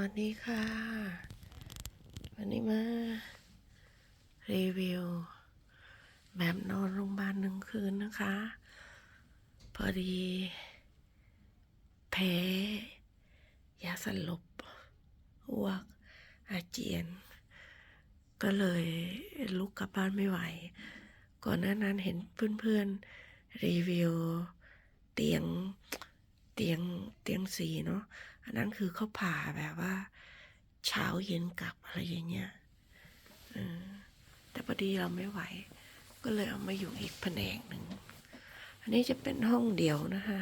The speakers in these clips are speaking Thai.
วัสดีค่ะ วันนี้มา รีวิว แบบนอนโรงพยาบาลหนึ่งคืนนะคะ พอดี แพ้ยาสลบอ้วก อาเจียน ก็เลยลุกกลับบ้านไม่ไหว ก่อนหน้านั้นเห็นเพื่อนๆ รีวิว เตียงเตียงเตียงสีเนาะ อันนั้นคือเขาผ่าแบบว่า เช้าเย็นกลับอะไรอย่างเงี้ยแต่พอดีเราไม่ไหว ก็เลยเอามาอยู่อีกแผนกหนึ่ง อันนี้จะเป็นห้องเดียวนะคะ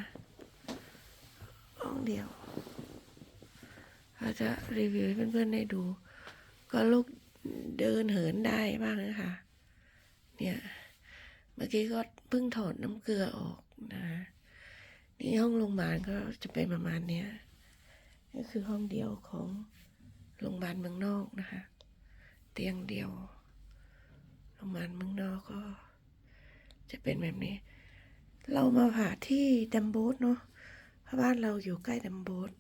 ห้องเดียวเราจะรีวิวให้เพื่อนๆได้ดู ก็ลูกเดินเหินได้บ้างนะคะ เนี่ย เมื่อกี้ก็เพิ่งถอดน้ำเกลือออกนะ นี่ห้องโรงพยาบาลก็จะเป็นประมาณเนี้ย ก็คือห้องเดียวของโรงพยาบาลเมืองนอกนะคะ เตียงเดียวโรงพยาบาลเมืองนอกก็ จะเป็นแบบนี้ เรามาผ่าที่ดัมโบสเนาะเพราะบ้านเราอยู่ใกล้ดัมโบส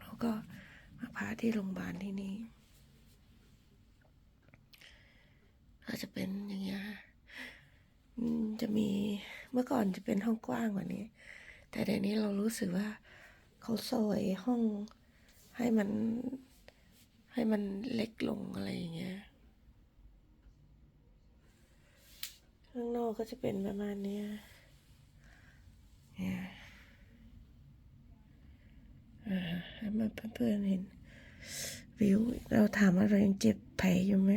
แล้วก็มาผ่าที่โรงพยาบาลที่นี่ก็จะเป็นอย่างเงี้ยจะมีเมื่อก่อนจะเป็นห้องกว้างกว่านี้ แต่เดี๋ยวนี้เรารู้สึกว่าเขาซอยห้อง ให้มัน ให้มันเล็กลงอะไรอย่างเงี้ย ข้างนอกก็จะเป็นประมาณเนี้ยเนี่ยอ่าให้มาเพื่อนๆเห็นวิวเราถามว่าเรายังเจ็บแผลอยู่ไหม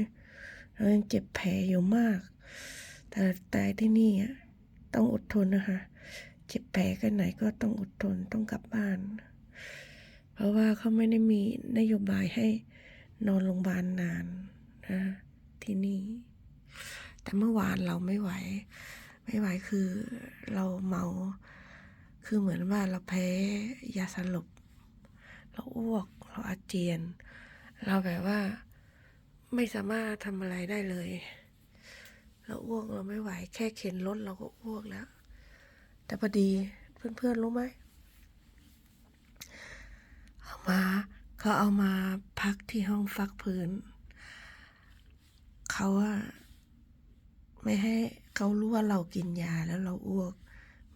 เรายังเจ็บแผลอยู่มาก แต่แต่ที่นี่อะต้องอดทนนะคะ เจ็บแผลกันไหนก็ต้องอดทนต้องกลับบ้าน เพราะว่าเขาไม่ได้มีนโยบายให้นอนโรงพยาบาลนานนะที่นี่ แต่เมื่อวานเราไม่ไหว ไม่ไหวคือเราเมา คือเหมือนว่าเราแพ้ยาสลบ เราอ้วก เราอาเจียน เราแบบว่าไม่สามารถทำอะไรได้เลย เราอ้วกเราไม่ไหว แค่เข็นรถเราก็อ้วกแล้ว แต่พอดีเพื่อนๆรู้ไหม มาเขาเอามาพักที่ห้องฟักพื้น เขาอะไม่ให้เขารู้ว่าเรากินยาแล้วเราอ้วก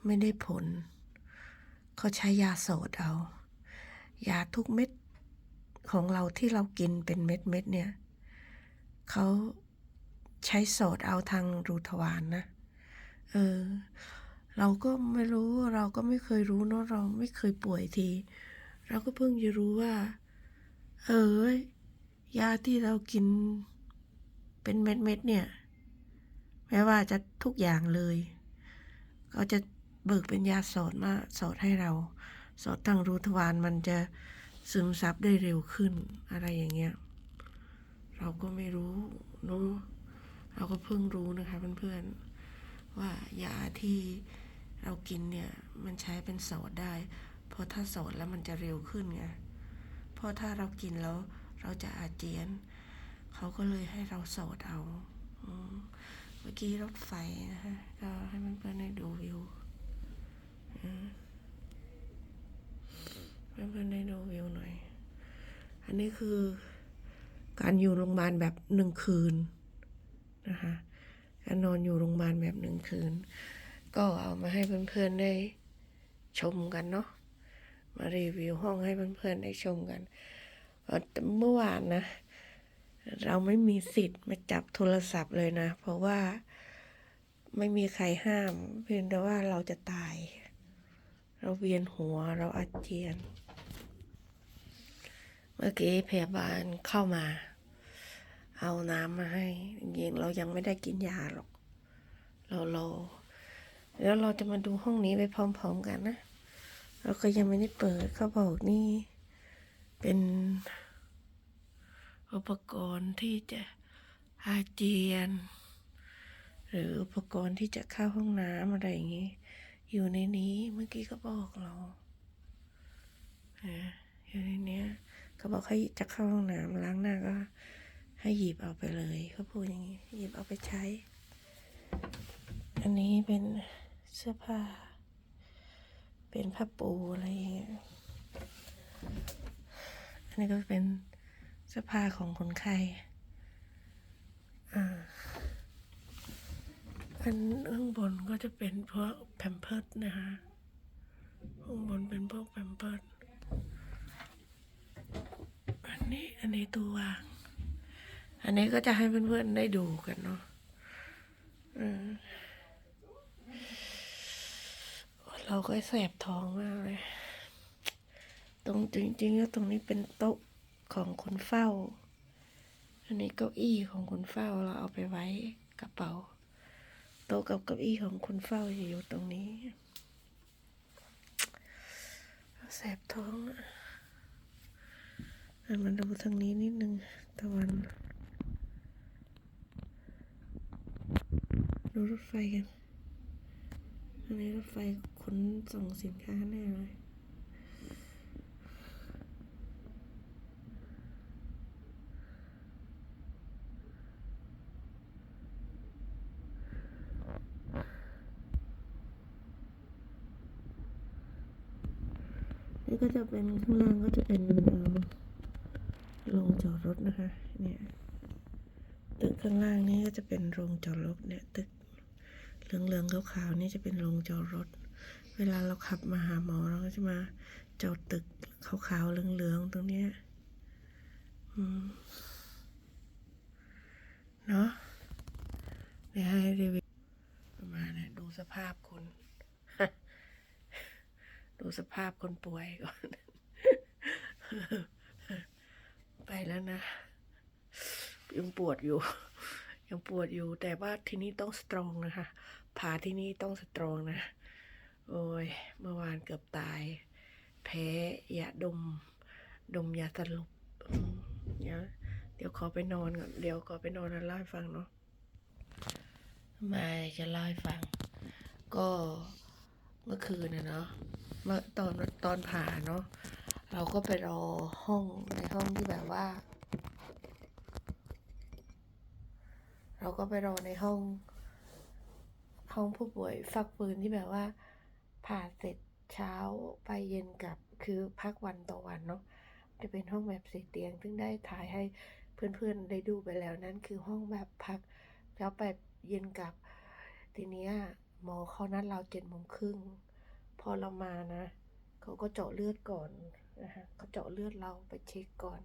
ไม่ได้ผล เขาใช้ยาโสดเอา ยาทุกเม็ดของเราที่เรากินเป็นเม็ดเม็ดเนี่ยเขาใช้โสดเอาทางรูทวารนนะ เออ เราก็ไม่รู้เราก็ไม่เคยรู้เนอะเราไม่เคยป่วยที เราก็เพิ่งจะรู้ว่า เออยาที่เรากินเป็นเม็ดๆเนี่ยแม้ว่าจะทุกอย่างเลยก็จะเบิกเป็นยาสอดมาสอดให้เรา สอดทางรูทวารมันจะซึมซับได้เร็วขึ้นอะไรอย่างเงี้ยเราก็ไม่รู้เนอะเราก็เพิ่งรู้นะคะเพื่อนๆว่ายาที่เรากินเนี่ย มันใช้เป็นสอดได้ เพราะถ้าสอดแล้วมันจะเร็วขึ้นไงเพราะถ้าเรากินแล้วเราจะอาเจียน เขาก็เลยให้เราสอดเอาเมื่อกี้รถไฟนะคะก็ให้มันเพื่อนได้ดูวิวอืมเพื่อนได้ดูวิวหน่อย อันนี้คือการอยู่โรงพยาบาลแบบหนึ่งคืนนะคะการนอนอยู่โรงพยาบาลแบบหนึ่งคืน ก็เอามาให้เพื่อนๆได้ชมกันเนาะ มารีวิวห้องให้เพื่อนๆได้ชมกันเมื่อวานนะ เราไม่มีสิทธิ์มาจับโทรศัพท์เลยนะ เพราะว่าไม่มีใครห้าม เพียงแต่ว่าเราจะตาย เราเวียนหัวเราอาเจียน เมื่อกี้พยาบาลเข้ามา เอาน้ำมาให้จริงเรายังไม่ได้กินยาหรอก เรารอแล้วเราจะมาดูห้องนี้ไปพร้อม ๆ กันนะ เราก็ยังไม่ได้เปิดเขาบอกนี่ เป็น อุปกรณ์ที่จะอาเจียน หรืออุปกรณ์ที่จะเข้าห้องน้ำอะไรอย่างนี้ อยู่ในนี้เมื่อกี้ก็บอกเราอ่าอยู่ในนี้เขาบอกให้จะเข้าห้องน้ำล้างหน้าก็ให้หยิบเอาไปเลยเขาพูดอย่างนี้หยิบเอาไปใช้ อันนี้เป็นเสื้อผ้า เป็นผ้าปูอะไรอย่างเงี้ยอันนี้ก็เป็นเสื้อผ้าของคนไข้อ่าอันข้างบนก็จะเป็นพวกแพมเพิร์ดนะคะข้างบนเป็นพวกแพมเพิร์ดอันนี้อันนี้ตัววาง อันนี้ก็จะให้เพื่อนๆได้ดูกันเนาะอืม เราก็แสบท้องมากเลย ตรงจริงๆก็ตรงนี้เป็นโต๊ะของคนเฝ้า อันนี้เก้าอี้ของคนเฝ้าเราเอาไปไว้กระเป๋า โต๊ะกับเก้าอี้ของคนเฝ้าอยู่ตรงนี้ แสบท้องอะอะมาดูทางนี้นิดนึงตะวัน ดูรถไฟกัน อันนี้รถไฟขนส่งสินค้าแน่เลยนี่ก็จะเป็นข้างล่างก็จะเป็นเอ่อโรงจอดรถนะคะ เนี่ย ตึกข้างล่างนี่ก็จะเป็นโรงจอดรถเนี่ย ตึก เหลืองๆขาวๆนี่จะเป็นโรงจอดรถ เวลาเราขับมาหาหมอเราก็จะมาจอดตึกขาวๆเหลืองๆตรงเนี้ยเนาะเดี๋ยวให้รีวิวประมาณนี้ดูสภาพคุณ ดูสภาพคนป่วยก่อน ไปแล้วนะ ยังปวดอยู่ ยังปวดอยู่แต่ว่าที่นี่ต้องสตรองนะคะ ผ่าที่นี่ต้องสตรองนะ โอ้ย เมื่อวานเกือบตาย แพ้ยาดม ดมยาสลบเดี๋ยวเดี๋ยวขอไปนอนก่อน เดี๋ยวขอไปนอนแล้วเล่าให้ฟังเนาะม่จะเล่าให้ฟัง ก็เมื่อคืนนะเนาะเมื่อตอนตอนผ่าเนาะเราก็ไปรอห้องในห้องที่แบบว่า เราก็ไปรอในห้อง ห้องผู้ป่วยฟักฟื้นที่แบบว่า ผ่าเสร็จเช้าไปเย็นกลับคือพักวันต่อวันเนาะจะเป็นห้องแบบสีเตียง ซึ่งได้ถ่ายให้เพื่อนๆได้ดูไปแล้วนั่นคือห้องแบบพักเช้าไปเย็นกลับ ทีเนี้ยหมอเขานัดเราเจ็ดโมงครึ่งพอเรามานะเขาก็เจาะเลือดก่อนนะคะเขาเจาะเลือดเราไปเช็คก่อน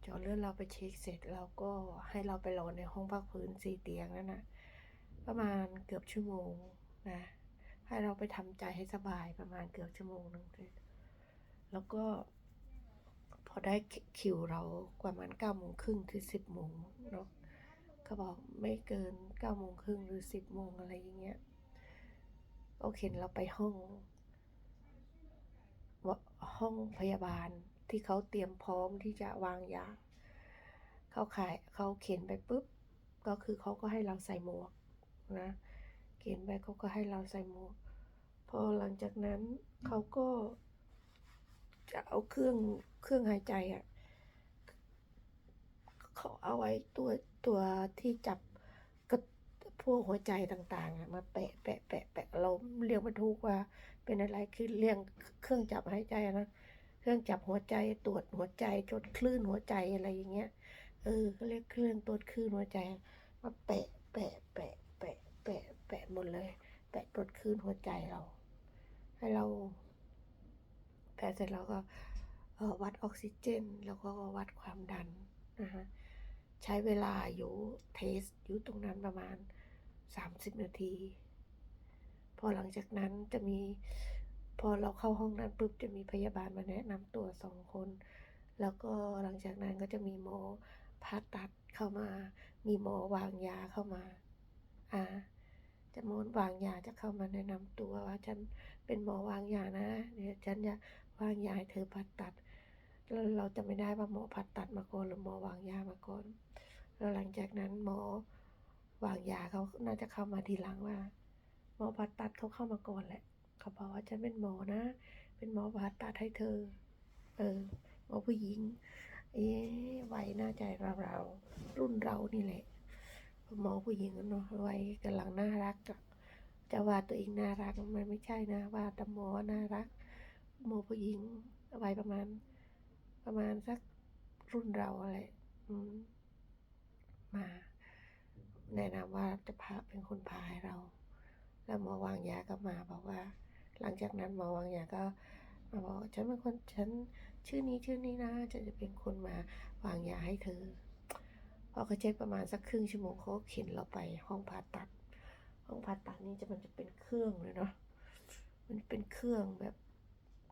เจาะเลือดเราไปเช็คเสร็จเราก็ให้เราไปรอในห้องพักฟื้นสี่เตียงนั่นนะ ประมาณเกือบชั่วโมงนะให้เราไปทำใจให้สบายประมาณเกือบชั่วโมงหนึ่งแล้วก็พอได้คิวเราประมาณเก้าโมงครึ่งถึงสิบโมงเนาะเขาบอกไม่เกินเก้าโมงครึ่งหรือสิบโมงอะไรอย่างเงี้ยโอเคเราไปห้องห้องพยาบาลที่เขาเตรียมพร้อมที่จะวางยาเขาขายเขาเขียนไปปุ๊บ ก็คือเขาก็ให้เราใส่หมวก นะ เขียนไปเขาก็ให้เราใส่หมวก พอหลังจากนั้นเขาก็จะเอาเครื่องเครื่องหายใจอะ่ะเขาเอาไว้ตัวตัวที่จับก็พวกหัวใจต่างๆอะมาแปะแปะแปะแปะเราเรียกไม่ถูกว่า เป็นอะไรคือเรียงเครื่องจับหายใจนะเครื่องจับหัวใจตรวจหัวใจจดคลื่นหัวใจอะไรอย่างเงี้ย เออเขาเรียกเครื่องตรวจคลื่นหัวใจมาแปะแปะแปะ แปะแปะหมดเลย แปะตรวจคลื่นหัวใจเรา ให้เรา แปะเสร็จแล้วก็วัดออกซิเจน แล้วก็วัดความดันนะฮะใช้เวลาอยู่เทสอยู่ตรงนั้นประมาณ 30 นาที พอหลังจากนั้นจะมีพอเราเข้าห้องนั้นปุ๊บจะมีพยาบาลมาแนะนำตัวสองคน แล้วก็หลังจากนั้นก็จะมีหมอผ่าตัดเข้ามา มีหมอวางยาเข้ามา อ่า จะมอวางยาจะเข้ามาแนะนำตัวว่าฉันเป็นหมอวางยานะเดี๋ยฉันจะวางยาให้เธอผ่าตัดแล้วเราจะไม่ได้ว่าหมอผ่าตัดมาก่อนหรือหมอวางยามาก่อนแล้วหลังจากนั้นหมอวางยาเขาน่าจะเข้ามาทีหลังว่า หมอผ่าตัดเขาเข้ามาก่อนแหละเขาบอกว่าฉันเป็นหมอนะ เป็นหมอผ่าตัดให้เธอ เออหมอผู้หญิง เอ๊ะวัยน่าใจะเราๆรุ่นเรานี่แหละ หมอผู้หญิงเนาะวัยกำลังน่ารักจะว่าตัวเองน่ารักมันไม่ใช่นะ ว่าแต่หมอน่ารัก หมอผู้หญิงวัยประมาณ ประมาณสักรุ่นเราอะไรมา แนะนำว่าจะพาเป็นคนพาให้เรา แล้วหมอวางยาก็มาบอกว่า หลังจากนั้นหมอวางยาก็มาบอกฉันเป็นคนฉันชื่อนี้ชื่อนี้นะจะจะเป็นคนมาวางยาให้เธอ พอเขาเช็คประมาณสักครึ่งชั่วโมงเขาเข็นเราไปห้องผ่าตัด ห้องผ่าตัดนี่จะมันจะเป็นเครื่องเลยเนาะมันเป็นเครื่องแบบ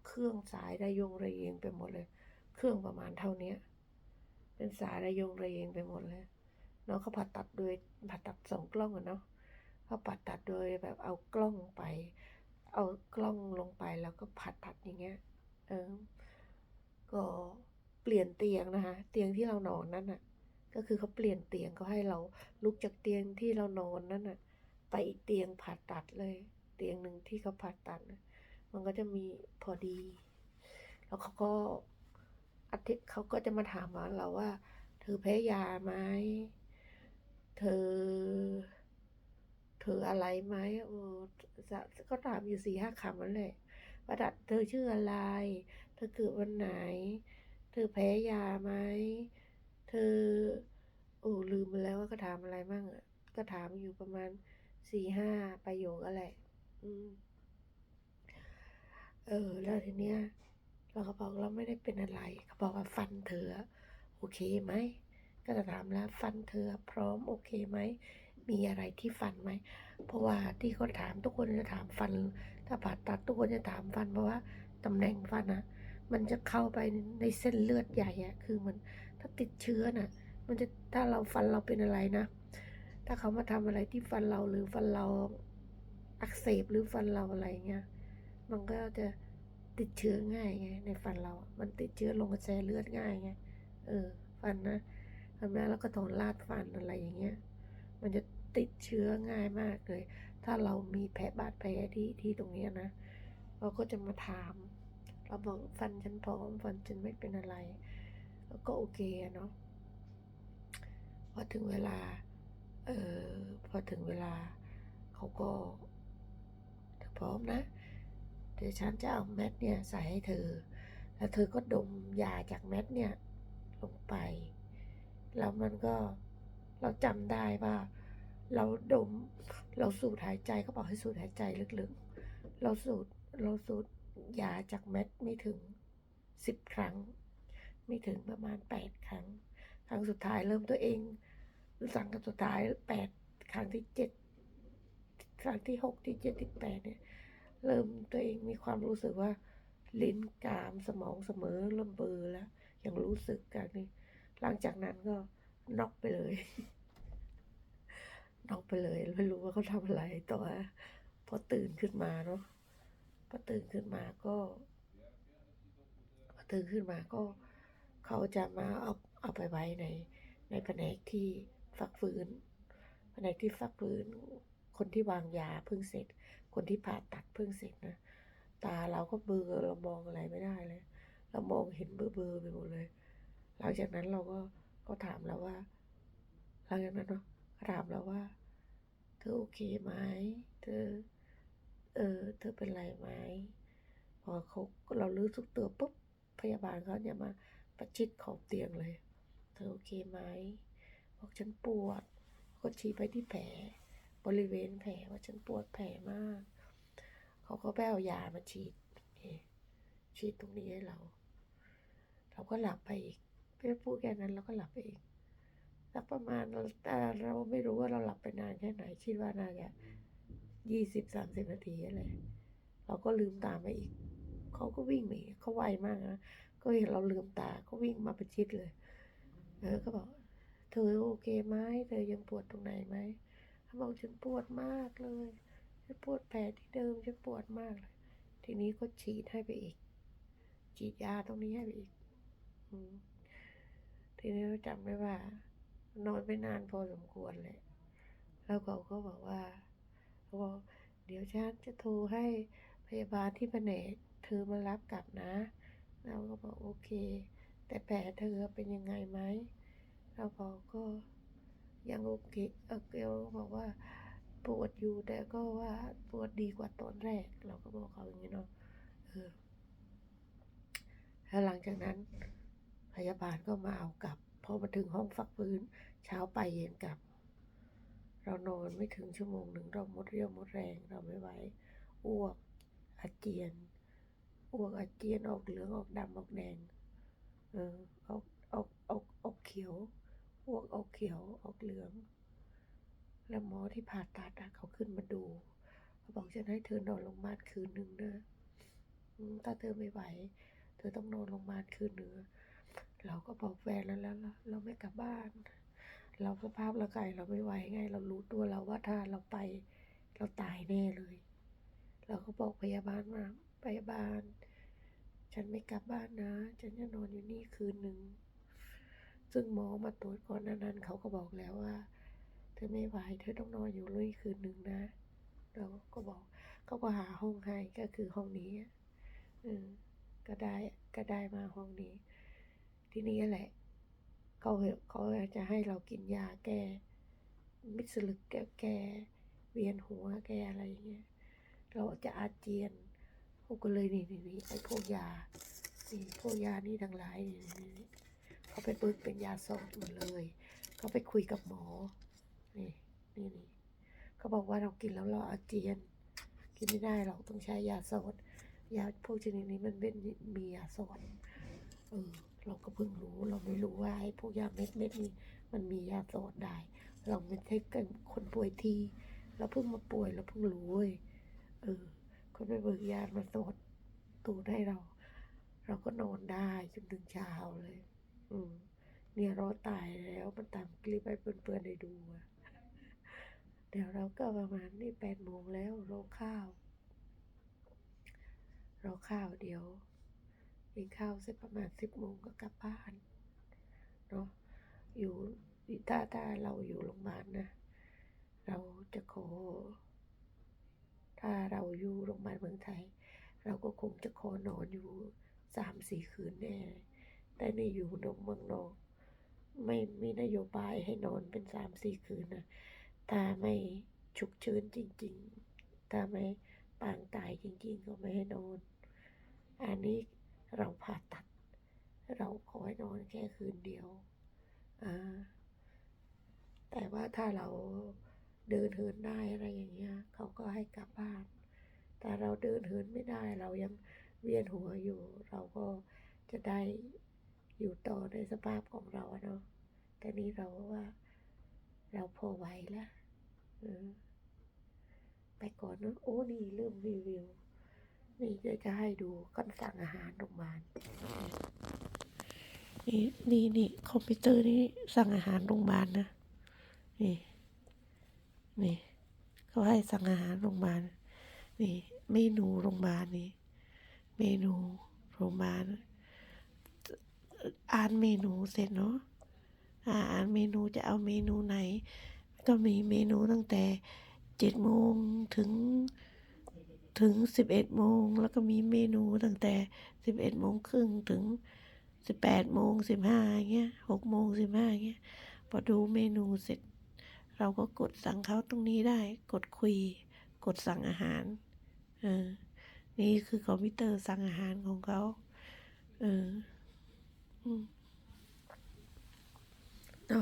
เครื่องสายระยงระเยงไปหมดเลย เครื่องประมาณเท่าเนี้ยเป็นสายระยงระเยงไปหมดเลยเนาะเขาผ่าตัดโดยผ่าตัดสองกล้องอะเนาะเขาผ่าตัดโดยแบบเอากล้องไป เอากล้องลงไปแล้วก็ผ่าตัดอย่างเงี้ยเออก็เปลี่ยนเตียงนะคะ เตียงที่เรานอนนั่นน่ะ ก็คือเขาเปลี่ยนเตียงเขาให้เราลุกจากเตียงที่เรานอนนั่นน่ะ ไปอีกเตียงผ่าตัดเลย เตียงหนึ่งที่เขาผ่าตัดนะมันก็จะมีพอดี แล้วเขาก็อาทิตย์เขาก็จะมาถามว่าเราว่า เธอแพ้ยาไหมเธอ เธออะไรไหมเออจะก็ถามอยู่สี่ห้าคำนั่นแหละว่าดัดเธอชื่ออะไร เธอเกิดวันไหน เธอแพ้ยาไหม เธอ โอ้ลืมไปแล้วว่าก็ถามอะไรมั่งอะ ก็ถามอยู่ประมาณสี่ห้าประโยคอะไรอืม เออ แล้วทีเนี้ยเราก็บอกเราไม่ได้เป็นอะไรเขาบอกว่าฟันเธอ โอเคไหมก็จะถามแล้วฟันเธอพร้อมโอเคไหมมีอะไรที่ฟันไหม เพราะว่าที่เขาถามทุกคนจะถามฟัน ถ้าผ่าตัดทุกคนจะถามฟันเพราะว่าตำแหน่งฟันนะ มันจะเข้าไปในเส้นเลือดใหญ่อะคือมันถ้าติดเชื้อน่ะ มันจะถ้าเราฟันเราเป็นอะไรนะ ถ้าเขามาทำอะไรที่ฟันเราหรือฟันเราอักเสบหรือฟันเราอะไรเงี้ย มันก็จะติดเชื้อง่ายไงในฟันเรา มันติดเชื้อลงกระแสเลือดง่ายไง เออ ฟันนะทำแล้วแล้วก็ถอนรากฟันอะไรอย่างเงี้ย มันจะติดเชื้อง่ายมากเลย ถ้าเรามีแผลบาดแผลที่ที่ตรงเนี้ยนะ เราก็จะมาถาม เราบอกฟันฉันพร้อมฟันฉันไม่เป็นอะไร ก็โอเคเนาะพอถึงเวลา เออพอถึงเวลา เขาก็เธอพร้อมนะ เดี๋ยวฉันจะเอาแมทเนี่ยใส่ให้เธอ แล้วเธอก็ดมยาจากแมทเนี่ยลงไป แล้วมันก็เราจำได้ว่า เราดม เราสูดหายใจเขาบอกให้สูดหายใจลึกๆ เราสูดเราสูด ยาจากแมทไม่ถึงสิบครั้ง ไม่ถึงประมาณแปดครั้ง ครั้งสุดท้ายเริ่มตัวเองสั่งกับสุดท้ายแปดครั้งที่เจ็ดครั้งที่หกที่เจ็ดที่แปดเนี่ย เริ่มตัวเองมีความรู้สึกว่าลิ้นกรามสมองเสมอเริ่มเบลอแล้วยังรู้สึกกันนี่หลังจากนั้นก็น็อกไปเลยน็อกไปเลย ไม่รู้ว่าเขาทำอะไรต่อพอตื่นขึ้นมาเนาะ พอตื่นขึ้นมาก็พอตื่นขึ้นมาก็เขาจะมาเอาเอาไปไว้ในในแผนกที่ฟักฟื้นแผนกที่ฟักฟื้น คนที่วางยาเพิ่งเสร็จ คนที่ผ่าตัดเพิ่งเสร็จนะตาเราก็เบลอเรามองอะไรไม่ได้เลย เรามองเห็นเบลอๆไปหมดเลย หลังจากนั้นเราก็ก็ถามเราว่า หลังจากนั้นเนาะถามเราว่า เธอโอเคไหม เธอ เออ เธอเป็นไรไหมพอเขาเรารู้อสึกตัวปุ๊บพยาบาลเขาจะมาประชิดขอบเตียงเลย เธอโอเคไหมบอกฉันปวด ก็ชี้ไปที่แผล บริเวณแผลว่าฉันปวดแผลมาก เขาก็ไปเอายามาฉีดฉีดตรงนี้ให้เรา เราก็หลับไปอีกไม่ได้พูดแค่นั้นเราก็หลับไปอีกสักประมาณแต่เราไม่รู้ว่าเราหลับไปนานแค่ไหนคิดว่าน่าจะ ยี่สิบสามสิบนาทีอะไรเราก็ลืมตาไปอีก เขาก็วิ่งมาอีเขาไวมากนะ ก็เห็นเราลืมตาก็วิ่งมาประชิดเลยเออก็บอก เธอโอเคไหมเธอยังปวดตรงไหนไหมเขาบอกฉันปวดมากเลยฉันปวดแผลที่เดิมฉันปวดมากเลย ทีนี้ก็ฉีดให้ไปอีก ฉีดยาตรงนี้ให้ไปอีกอทีนี้เราจำได้ว่า นอนไปนานพอสมควรเลยแล้วเขาก็บอกว่าเขา บอกเดี๋ยวฉันจะโทรให้พยาบาลที่แผนกเธอมารับกลับนะ เราก็บอกโอเค แต่แผลเธอเป็นยังไงไหมเราบอกก็ยังโอเคเออเกลบอกว่าปวดอยู่แต่ก็ว่าปวดดีกว่าตอนแรก เราก็บอกเขาอย่างนี้เนาะเออแล้วหลังจากนั้น พยาบาลก็มาเอากลับพอมาถึงห้องฟักฟื้น เช้าไปเย็นกลับ เรานอนไม่ถึงชั่วโมงหนึ่งเราหมดเรี่ยวหมดแรงเราไม่ไหวอ้วกอาเจียนอ้วกอาเจียนออกเหลืองออกดำออกแดงเออออกออกออกออกเขียวอ้วกออกเขียวออกเหลือง แล้วหมอที่ผ่าตัดเขาขึ้นมาดูเขาบอกฉันให้เธอนอนโรงพยาบาลคืนหนึ่งนะอืมถ้าเธอไม่ไหว เธอต้องนอนโรงพยาบาลคืนหนึ่งอเราก็บอกแฟนแล้วแล้วเราเราไม่กลับบ้าน เราสภาพร่างกายเราไม่ไหวไง เรารู้ตัวเราว่าถ้าเราไปเราตายแน่เลย เราก็บอกพยาบาลว่าพยาบาล ฉันไม่กลับบ้านนะ ฉันจะนอนอยู่นี่คืนหนึ่งซึ่งหมอมาตรวจก่อนนานั้นเขาก็บอกแล้วว่า เธอไม่ไหวเธอต้องนอนอยู่เลยคืนหนึ่งนะเราก็บอกเขาก็หาห้องให้ก็คือห้องนี้อะอืมก็ได้ก็ได้มาห้องนี้ ที่นี้แหละ เขาเขาจะให้เรากินยาแก้มิสลึกแก้แก้เวียนหัวแก้อะไรอย่างเงี้ยเราจะอาเจียนพวกก็เลยนี่นี่นี่ไอ้พวกยานี่พวกยานี่ทั้งหลายนี่นี่นี่เขาไปเบิกเป็นยาสดหมดเลย เขาไปคุยกับหมอ นี่นี่นี่เขาบอกว่าเรากินแล้วเราอาเจียน กินไม่ได้เราต้องใช้ยาสดยาพวกชนิดนี้มันเป็นมียาสดเออ เราก็เพิ่งรู้เราไม่รู้ว่าไอ้พวกยาเม็ดเม็ดนี้มันมียาสดได้ เราไม่ใช่กันคนป่วยทีเราเพิ่งมาป่วยเราเพิ่งรู้เว้ยเออ คนไปเบิกยามาสดตูดให้เรา เราก็นอนได้จนถึงเช้าเลย อืมเนี่ยเราตายแล้วมันตามคลิปให้เพื่อนๆได้ดูอะเดี๋ยวเราก็ประมาณนี่แปดโมงแล้วเรอข้าว เรอข้าวเดี๋ยว กินข้าวเสร็จประมาณสิบโมงก็กลับบ้านเนาะอยู่ถ้าถ้าเราอยู่โรงพยาบาลนะ เราจะขอ ถ้าเราอยู่โรงพยาบาลเมืองไทย เราก็คงจะขอนอนอยู่สามสี่คืนแน่แต่นี่อยู่นอกเมืองนอกไม่มีนโยบายให้นอนเป็นสามสี่คืนนะถ้าไม่ฉุกเฉินจริง ๆ ถ้าไม่ปางตายจริง ๆ ก็ไม่ให้นอน อันนี้ เราผ่าตัด เราขอให้นอนแค่คืนเดียว อ่า แต่ว่าถ้าเราเดินเหินได้อะไรอย่างเงี้ยเขาก็ให้กลับบ้าน แต่เราเดินเหินไม่ได้เรายังเวียนหัวอยู่ เราก็จะได้อยู่ต่อในสภาพของเราเนาะแต่นี้เราว่า เราพอไหวแล้วไปก่อนเนอะโอ้นี่เริ่มรีวิว นี่เดี๋ยวจะให้ดูก่อนสั่งอาหารโรงพยาบาลนี่นี่นี่คอมพิวเตอร์นี่สั่งอาหารโรงพยาบาลนะ นี่ นี่เขาให้สั่งอาหารโรงพยาบาล นี่ เมนูโรงพยาบาลนี่ เมนูโรงพยาบาล อ่านเมนูเสร็จเนาะ อ่านเมนูจะเอาเมนูไหน ก็มีเมนูตั้งแต่เจ็ดโมงถึง ถึงสิบเอ็ดโมง แล้วก็มีเมนูตั้งแต่สิบเอ็ดโมงครึ่งถึงสิบแปดโมงสิบห้าเงี้ยหกโมงสิบห้าเงี้ย พอดูเมนูเสร็จ เราก็กดสั่งเขาตรงนี้ได้ กดคุย กดสั่งอาหาร เออ นี่คือคอมพิวเตอร์สั่งอาหารของเขา เออ อืมเนา